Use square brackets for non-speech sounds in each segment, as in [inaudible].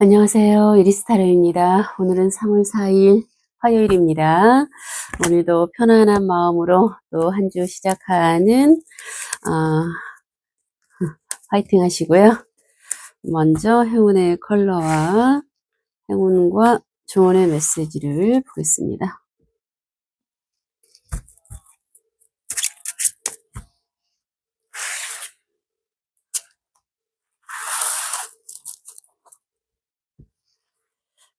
안녕하세요. 이리스타르입니다. 오늘은 3월 4일 화요일입니다. 오늘도 편안한 마음으로 또 한 주 시작하는 어, 화이팅 하시고요. 먼저 행운의 컬러와 행운과 조언의 메시지를 보겠습니다.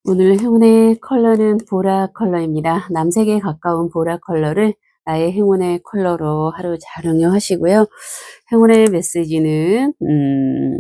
오늘 행운의 컬러는 보라 컬러입니다. 남색에 가까운 보라 컬러를 나의 행운의 컬러로 하루 잘 응용하시고요. 행운의 메시지는 음,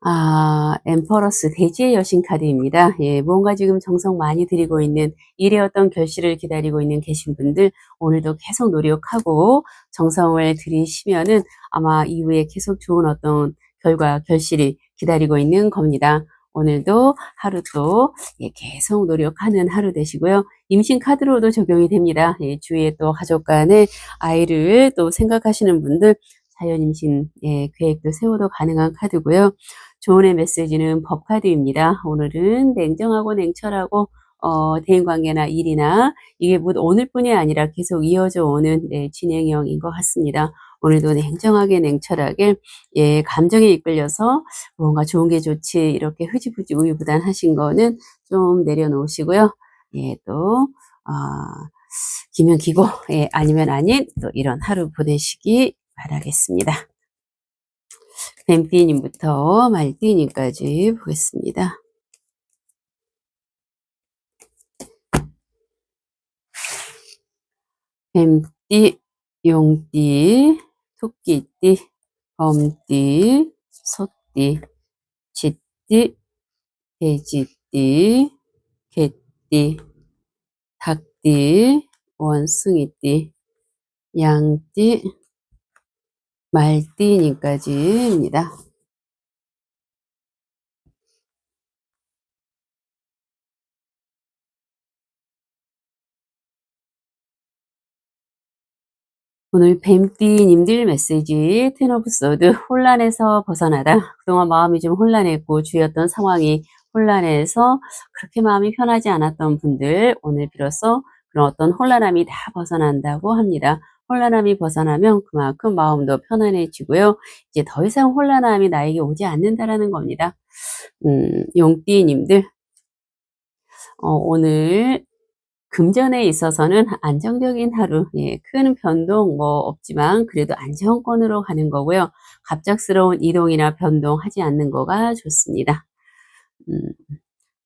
아, 엠퍼러스 대지의 여신 카드입니다. 예, 뭔가 지금 정성 많이 들이고 있는 일의 어떤 결실을 기다리고 있는 계신 분들 오늘도 계속 노력하고 정성을 들이시면은 아마 이후에 계속 좋은 어떤 결과 결실이 기다리고 있는 겁니다. 오늘도 하루 또 예, 계속 노력하는 하루 되시고요. 임신 카드로도 적용이 됩니다. 예, 주위에 또 가족 간의 아이를 또 생각하시는 분들 자연 임신 예, 계획도 세워도 가능한 카드고요. 조언의 메시지는 법 카드입니다. 오늘은 냉정하고 냉철하고 어, 대인관계나 일이나 이게 뭐 오늘뿐이 아니라 계속 이어져 오는 네, 진행형인 것 같습니다. 오늘도 냉정하게 냉철하게 예, 감정에 이끌려서 뭔가 좋은 게 좋지 이렇게 흐지부지 우유부단 하신 거는 좀 내려놓으시고요. 예, 또 어, 기면 기고 예, 아니면 아닌 또 이런 하루 보내시기 바라겠습니다. 뱀띠님부터 말띠님까지 보겠습니다. 뱀띠, 용띠, 토끼띠, 범띠, 소띠, 쥐띠, 돼지띠, 개띠, 닭띠, 원숭이띠, 양띠, 말띠님까지입니다. 오늘 뱀띠님들 메시지 텐 오브 소드 혼란에서 벗어나다 그동안 마음이 좀 혼란했고 주였던 상황이 혼란해서 그렇게 마음이 편하지 않았던 분들 오늘 비로소 그런 어떤 혼란함이 다 벗어난다고 합니다. 혼란함이 벗어나면 그만큼 마음도 편안해지고요. 이제 더 이상 혼란함이 나에게 오지 않는다라는 겁니다. 음, 용띠님들 어, 오늘 금전에 있어서는 안정적인 하루, 예, 큰 변동 뭐 없지만 그래도 안정권으로 가는 거고요. 갑작스러운 이동이나 변동하지 않는 거가 좋습니다. 음,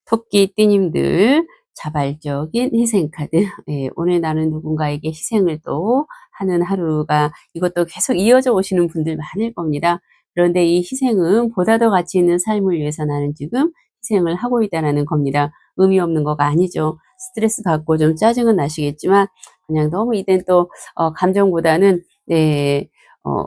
토끼 띠님들 자발적인 희생카드. 예, 오늘 나는 누군가에게 희생을 또 하는 하루가 이것도 계속 이어져 오시는 분들 많을 겁니다. 그런데 이 희생은 보다 더 가치 있는 삶을 위해서 나는 지금 희생을 하고 있다는 겁니다. 의미 없는 거가 아니죠. 스트레스 받고 좀 짜증은 나시겠지만 그냥 너무 이땐 또 어, 감정보다는 네, 어,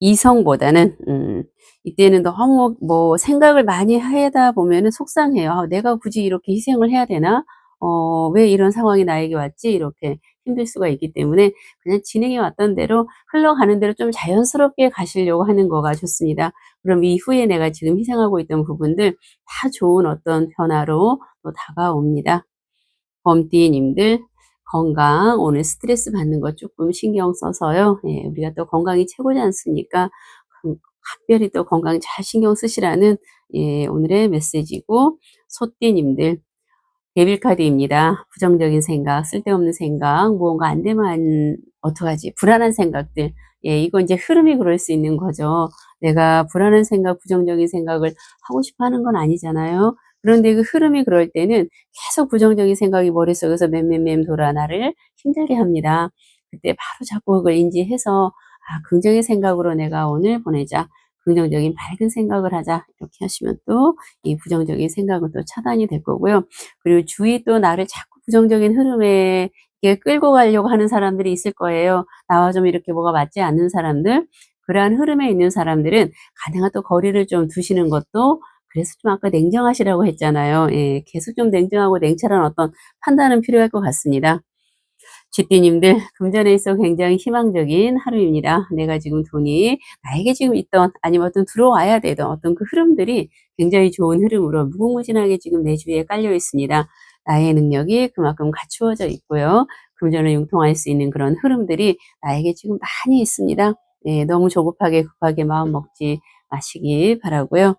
이성보다는 음, 이때는 너무 뭐 생각을 많이 하다 보면은 속상해요. 아, 내가 굳이 이렇게 희생을 해야 되나? 어, 왜 이런 상황이 나에게 왔지? 이렇게 힘들 수가 있기 때문에 그냥 진행해 왔던 대로 흘러가는 대로 좀 자연스럽게 가시려고 하는 거가 좋습니다. 그럼 이후에 내가 지금 희생하고 있던 부분들 다 좋은 어떤 변화로 또 다가옵니다. 범띠님들 건강 오늘 스트레스 받는 거 조금 신경 써서요. 예, 우리가 또 건강이 최고지 않습니까? 각별히 또 건강 잘 신경 쓰시라는 예, 오늘의 메시지고 소띠님들 데빌카드입니다. 부정적인 생각, 쓸데없는 생각, 무언가 안 되면 어떡하지? 불안한 생각들. 예, 이거 이제 흐름이 그럴 수 있는 거죠. 내가 불안한 생각, 부정적인 생각을 하고 싶어 하는 건 아니잖아요. 그런데 그 흐름이 그럴 때는 계속 부정적인 생각이 머릿속에서 맴맴맴 돌아 나를 힘들게 합니다. 그때 바로 자꾸 그걸 인지해서 아, 긍정의 생각으로 내가 오늘 보내자. 긍정적인 밝은 생각을 하자. 이렇게 하시면 또 이 부정적인 생각은 또 차단이 될 거고요. 그리고 주위 또 나를 자꾸 부정적인 흐름에 끌고 가려고 하는 사람들이 있을 거예요. 나와 좀 이렇게 뭐가 맞지 않는 사람들. 그러한 흐름에 있는 사람들은 가능한 또 거리를 좀 두시는 것도 그래서 좀 아까 냉정하시라고 했잖아요. 예, 계속 좀 냉정하고 냉철한 어떤 판단은 필요할 것 같습니다. 쥐띠님들 금전에 있어 굉장히 희망적인 하루입니다. 내가 지금 돈이 나에게 지금 있던 아니면 어떤 들어와야 되던 어떤 그 흐름들이 굉장히 좋은 흐름으로 무궁무진하게 지금 내 주위에 깔려 있습니다. 나의 능력이 그만큼 갖추어져 있고요. 금전을 융통할 수 있는 그런 흐름들이 나에게 지금 많이 있습니다. 예, 너무 조급하게 급하게 마음 먹지 마시기 바라고요.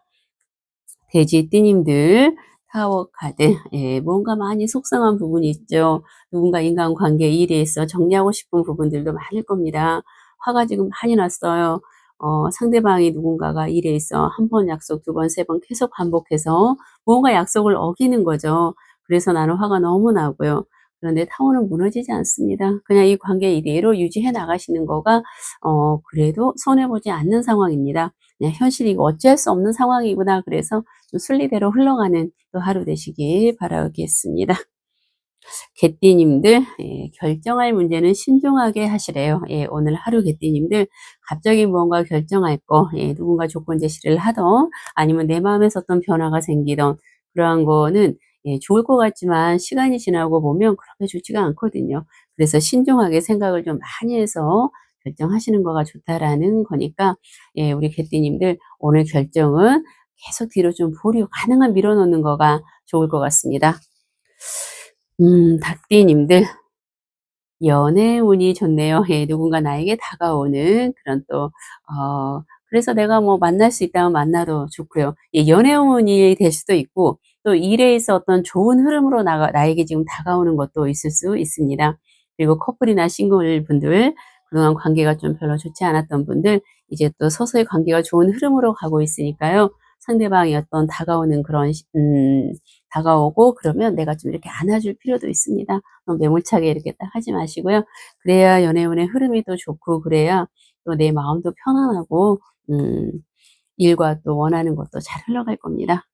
돼지띠님들 타워 카드 [laughs] 예, 뭔가 많이 속상한 부분이 있죠. 누군가 인간관계 일에 있어 정리하고 싶은 부분들도 많을 겁니다. 화가 지금 많이 났어요. 어, 상대방이 누군가가 일에 있어 한 번 약속, 두 번, 세 번 계속 반복해서 뭔가 약속을 어기는 거죠. 그래서 나는 화가 너무 나고요. 그런데 타워는 무너지지 않습니다. 그냥 이 관계 이대로 유지해 나가시는 거가 어, 그래도 손해 보지 않는 상황입니다. 그냥 현실이 이거 어찌할 수 없는 상황이구나. 그래서 좀 순리대로 흘러가는 또 하루 되시기 바라겠습니다. 개띠님들 예, 결정할 문제는 신중하게 하시래요. 예, 오늘 하루 개띠님들 갑자기 무언가 결정할 거 예, 누군가 조건 제시를 하던 아니면 내 마음에서 어떤 변화가 생기던 그러한 거는 예, 좋을 것 같지만 시간이 지나고 보면 그렇게 좋지가 않거든요. 그래서 신중하게 생각을 좀 많이 해서 결정하시는 거가 좋다라는 거니까 예, 우리 개띠님들 오늘 결정은 계속 뒤로 좀 보류 가능한 밀어놓는 거가 좋을 것 같습니다. 음, 닭띠님들 연애 운이 좋네요. 예, 누군가 나에게 다가오는 그런 또 어, 그래서 내가 뭐 만날 수 있다면 만나도 좋고요. 예, 연애 운이 될 수도 있고 또 일에 있어 어떤 좋은 흐름으로 나가, 나에게 지금 다가오는 것도 있을 수 있습니다. 그리고 커플이나 싱글 분들 그동안 관계가 좀 별로 좋지 않았던 분들 이제 또 서서히 관계가 좋은 흐름으로 가고 있으니까요. 상대방이 어떤 다가오는 그런 음, 다가오고 그러면 내가 좀 이렇게 안아줄 필요도 있습니다. 너무 매몰차게 이렇게 딱 하지 마시고요. 그래야 연애운의 흐름이 또 좋고 그래야 또 내 마음도 편안하고 음, 일과 또 원하는 것도 잘 흘러갈 겁니다.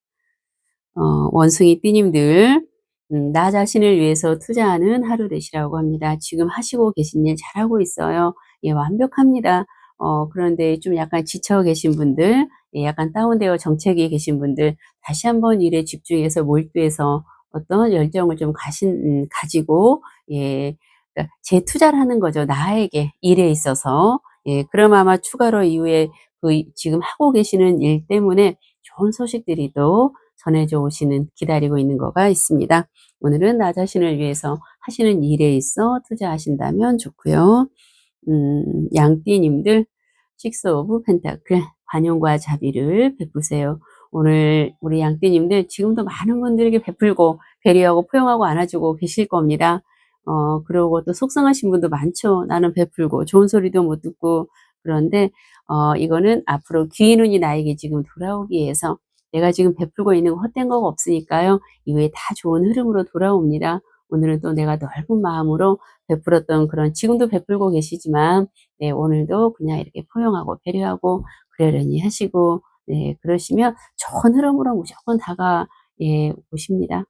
어, 원숭이 띠님들 음, 나 자신을 위해서 투자하는 하루 되시라고 합니다. 지금 하시고 계신 일 잘하고 있어요. 예, 완벽합니다. 어, 그런데 좀 약간 지쳐 계신 분들, 예, 약간 다운되어 정책에 계신 분들, 다시 한번 일에 집중해서 몰두해서 어떤 열정을 좀 가신, 음, 가지고, 예, 그러니까 재투자를 하는 거죠. 나에게, 일에 있어서. 예, 그럼 아마 추가로 이후에 그 지금 하고 계시는 일 때문에 좋은 소식들이 또 전해져 오시는 기다리고 있는 거가 있습니다. 오늘은 나 자신을 위해서 하시는 일에 있어 투자하신다면 좋고요. 음, 양띠님들 식스 오브 펜타클 관용과 자비를 베푸세요. 오늘 우리 양띠님들 지금도 많은 분들에게 베풀고 배려하고 포용하고 안아주고 계실 겁니다. 어, 그러고 또 속상하신 분도 많죠. 나는 베풀고 좋은 소리도 못 듣고 그런데 어, 이거는 앞으로 귀의 눈이 나에게 지금 돌아오기 위해서 내가 지금 베풀고 있는 거 헛된 거가 없으니까요. 이후에 다 좋은 흐름으로 돌아옵니다. 오늘은 또 내가 넓은 마음으로 베풀었던 그런 지금도 베풀고 계시지만 네, 오늘도 그냥 이렇게 포용하고 배려하고 그러려니 하시고 네, 그러시면 좋은 흐름으로 무조건 다가 예, 오십니다.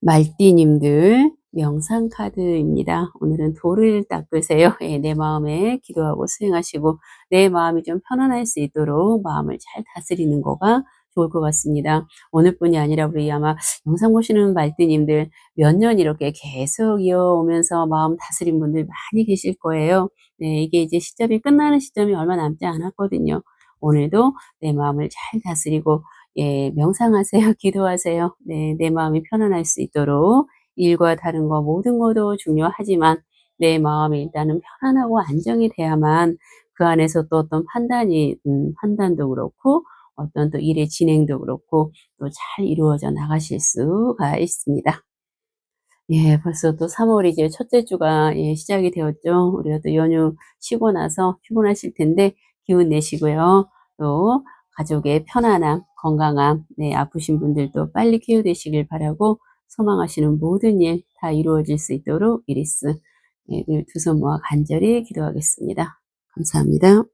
말띠님들 명상 카드입니다. 오늘은 돌을 닦으세요. 예, 내 마음에 기도하고 수행하시고 내 마음이 좀 편안할 수 있도록 마음을 잘 다스리는 거가 좋을 것 같습니다. 오늘뿐이 아니라 우리 아마 영상 보시는 말띠님들 몇 년 이렇게 계속 이어오면서 마음 다스린 분들 많이 계실 거예요. 네, 이게 이제 시점이 끝나는 시점이 얼마 남지 않았거든요. 오늘도 내 마음을 잘 다스리고 예, 명상하세요. [laughs] 기도하세요. 네, 내 마음이 편안할 수 있도록 일과 다른 거 모든 것도 중요하지만 내 마음이 일단은 편안하고 안정이 돼야만 그 안에서 또 어떤 판단이 음, 판단도 그렇고 어떤 또 일의 진행도 그렇고 또 잘 이루어져 나가실 수가 있습니다. 예, 벌써 또 3월 이제 첫째 주가 예, 시작이 되었죠. 우리가 또 연휴 쉬고 나서 피곤하실 텐데 기운 내시고요. 또 가족의 편안함, 건강함, 네, 아프신 분들도 빨리 쾌유되시길 바라고 소망하시는 모든 일 다 이루어질 수 있도록 이리스 네, 두손 모아 간절히 기도하겠습니다. 감사합니다.